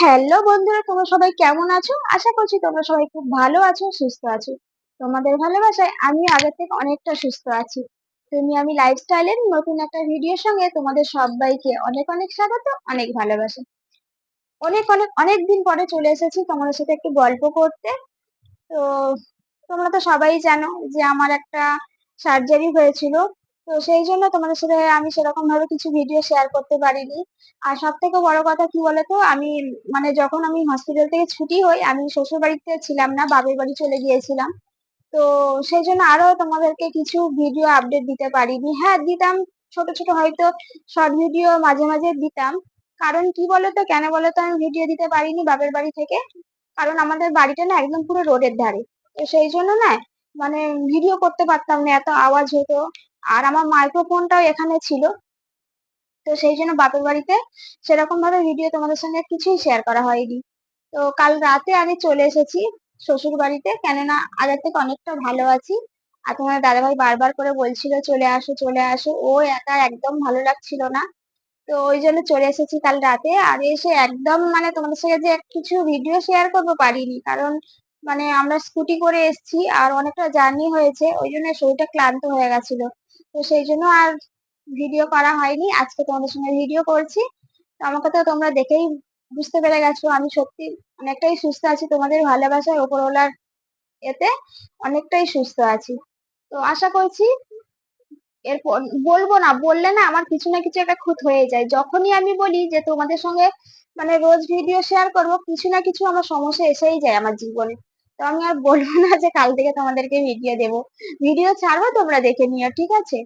Hello বন্ধুরা, তোমরা সবাই কেমন আছো? আশা করছি তোমরা সবাই খুব ভালো আছো, সুস্থ আছো। তোমাদের ভালোবাসায় আমি আগের থেকে অনেকটা সুস্থ আছি। তুমি আমি লাইফস্টাইলের নতুন একটা ভিডিওর সঙ্গে তোমাদের সবাইকে অনেক অনেক স্বাগত, অনেক ভালোবাসা। অনেক অনেক অনেক দিন পরে চলে এসেছি তোমাদের সাথে একটু গল্প করতে। তো তোমরা তো সবাই জানো যে আমার একটা সার্জারি হয়েছিল। তো সেই জন্য তোমাদের সাথে আমি সেরকম ভাবে কিছু ভিডিও শেয়ার করতে পারিনি। আর সব থেকে বড় কথা কি বলতো? আমি মানে যখন আমি হসপিটাল থেকে ছুটি হই, আমি শ্বশুর বাড়িতে ছিলাম না বাবার বাড়ি চলে গিয়েছিলাম। তো সেই জন্য আরও তোমাদেরকে কিছু ভিডিও আপডেট দিতে পারিনি। হ্যাঁ দিতাম, ছোট ছোট হয়তো শর্ট ভিডিও মাঝে মাঝে দিতাম। কারণ কি বলতো, কেন বলতো আমি ভিডিও দিতে পারিনি বাপের বাড়ি থেকে? কারণ আমাদের বাড়িটা না একদম পুরো রোডের ধারে। তো সেই জন্য না মানে ভিডিও করতে পারতাম না, এত আওয়াজ হতো। আর আমার মাইক্রোফোনটাও এখানে ছিল। তো সেই জন্য বাপের বাড়িতে সেরকম ভাবে ভিডিও তোমাদের সঙ্গে কিছুই শেয়ার করা হয়নি। তো কাল রাতে আমি চলে এসেছি শ্বশুর বাড়িতে, কেননা আগের থেকে অনেকটা ভালো আছি। আর তোমার দাদাভাই বারবার করে বলছিল, চলে আসো চলে আসো। ও একা একদম ভালো লাগছিল না। তো ওই জন্য চলে এসেছি কাল রাতে। আর এসে একদম মানে তোমাদের সঙ্গে যে কিছু ভিডিও শেয়ার করব পারিনি। কারণ মানে আমরা স্কুটি করে এসেছি আর অনেকটা জার্নি হয়েছে। ওই জন্য শরীরটা ক্লান্ত হয়ে গেছিল। তো সেই জন্য আর ভিডিও করা হয়নি। আজকে তোমাদের সঙ্গে ভিডিও করছি। তো আমাকে তো তোমরা দেখেই বুঝতে পেরে গেছো। আমি সত্যি অনেকটাই সুস্থ আছি। তোমাদের ভালোবাসার ওপরওয়ালার এতে অনেকটাই সুস্থ আছি। তো আশা করছি এরপর বলব না, বললে না আমার কিছু না কিছু একটা খুঁত হয়ে যায়। যখনই আমি বলি যে তোমাদের সঙ্গে মানে রোজ ভিডিও শেয়ার করব, কিছু না কিছু আমার সমস্যা এসেই যায় আমার জীবনে। তো আমি আর বলব না যে কাল থেকে তোমাদেরকে ভিডিও দেব। ভিডিও ছাড়বো তোমরা দেখে নিও, ঠিক আছে?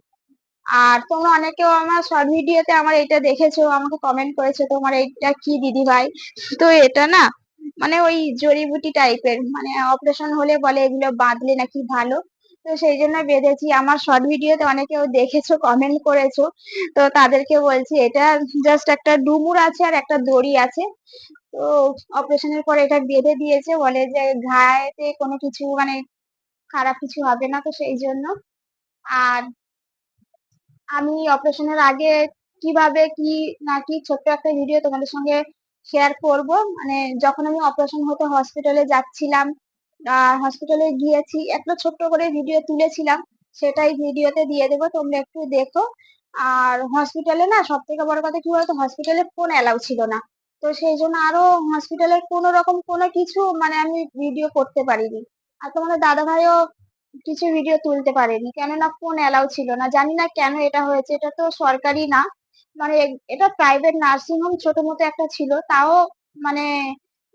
আর তোমরা অনেকেও আমার শর্ট ভিডিওতে আমার এটা দেখেছ, আমাকে কমেন্ট করেছ তোমার এইটা কি দিদি ভাই? তো এটা না মানে ওই জড়িবুটি টাইপের মানে অপারেশন হলে বলে এগুলো বাঁধলে নাকি ভালো। তো সেই জন্য বেঁধেছি। আমার শর্ট ভিডিওতে অনেকেও দেখেছ কমেন্ট করেছ। তো তাদেরকে বলছি, এটা জাস্ট একটা ডুমুর আছে আর একটা দড়ি আছে। তো অপারেশনের পর এটা বেঁধে দিয়েছে, বলে যে ঘায়েতে কোনো কিছু মানে খারাপ কিছু হবে না তো সেই জন্য। আর আমি অপারেশনের আগে কীভাবে কি না কি ছোট্ট একটা ভিডিও তোমাদের সঙ্গে শেয়ার করব। মানে যখন আমি অপারেশন হতে হসপিটালে যাচ্ছিলাম হসপিটালে গিয়েছি একটা ছোট্ট করে ভিডিও তুলেছিলাম, সেটাই ভিডিওতে দিয়ে দেবো, তোমরা একটু দেখো। আর হসপিটালে না সব থেকে বড় কথা কি বলতো? হসপিটালে ফোন অ্যালাউ ছিল না। তো সেই জন্য আরও হসপিটালের কোনো রকম কোনো কিছু মানে আমি ভিডিও করতে পারিনি। আর তোমাদের দাদা ভাইও কিছু ভিডিও তুলতে পারেনি। কেননা ফোন অ্যালাউ ছিল না। জানি না কেন এটা হয়েছে। এটা তো সরকারি না। মানে এটা প্রাইভেট নার্সিং হোম ছোট মতো একটা ছিল। তাও মানে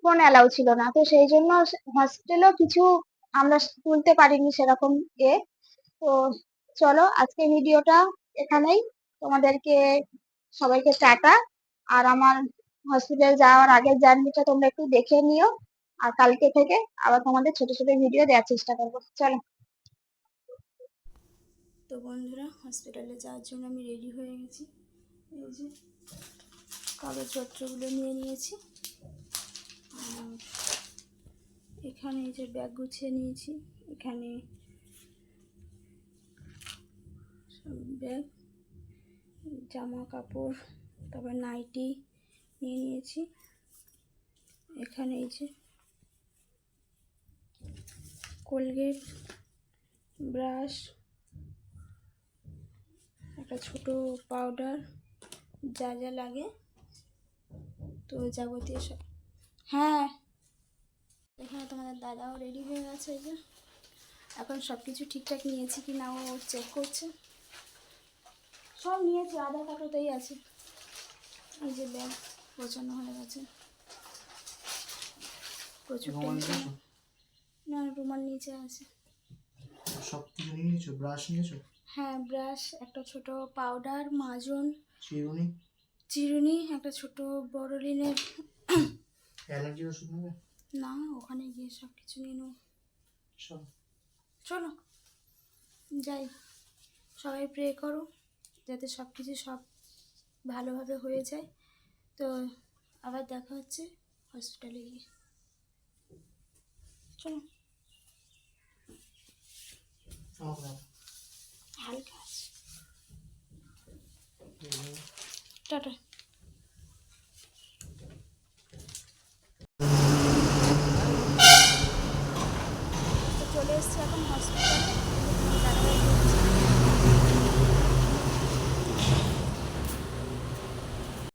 ফোন অ্যালাউ ছিল না। তো সেই জন্য হসপিটালেও কিছু আমরা তুলতে পারিনি সেরকম এ। তো চলো আজকে ভিডিওটা এখানেই। তোমাদেরকে সবাইকে টাটা। আর আমার হসপিটাল যাওয়ার আগের জার্নিটা তোমরা একটু দেখে নিও। আর কালকে থেকে আবার তোমাদের ছোট ছোট ভিডিও দেওয়ার চেষ্টা করব। চলো। তো বন্ধুরা হসপিটালে যাওয়ার জন্য আমি রেডি হয়ে গেছি। এই যে কাগজপত্রগুলো নিয়ে নিয়েছি। এখানে এই যে ব্যাগ গুছিয়ে নিয়েছি। এখানে ব্যাগ, জামা কাপড়, তারপর নাইটি নিয়ে নিয়েছি। এখানে এই যে কোলগেট, ব্রাশ, একটা ছোট পাউডার, যা যা লাগে। তো যাবতীয় সব হ্যাঁ এখানে তোমাদের দাদাও রেডি হয়ে গেছে এই যে। এখন সব কিছু ঠিকঠাক নিয়েছি কি না ও চেক করছে। সব নিয়েছি, আধার কার্ডটাই আছে। এই যে ব্যাগ। গোছানো হয়ে গেছে। প্রচুর টেনশন? না রুমাল নিচে আছে। সব কিছু নিয়ে নিয়েছো? ব্রাশ নিয়েছো? হ্যাঁ ব্রাশ একটা ছোট পাউডার মাজন। চিরুনি? চিরুনি একটা ছোট বড়লিনের। অ্যালার্জি ওষুধ নেবে? না ওখানে গিয়ে সব কিছু নিয়ে নেব। সব চলো যাই। সবাই প্রে করো যাতে সব কিছু সব ভালোভাবে হয়ে যায়। তো আবার দেখা হচ্ছে হসপিটালে গিয়ে। চলো। হালকা আছে। টাটা। চলে এসছে এখন হসপিটালে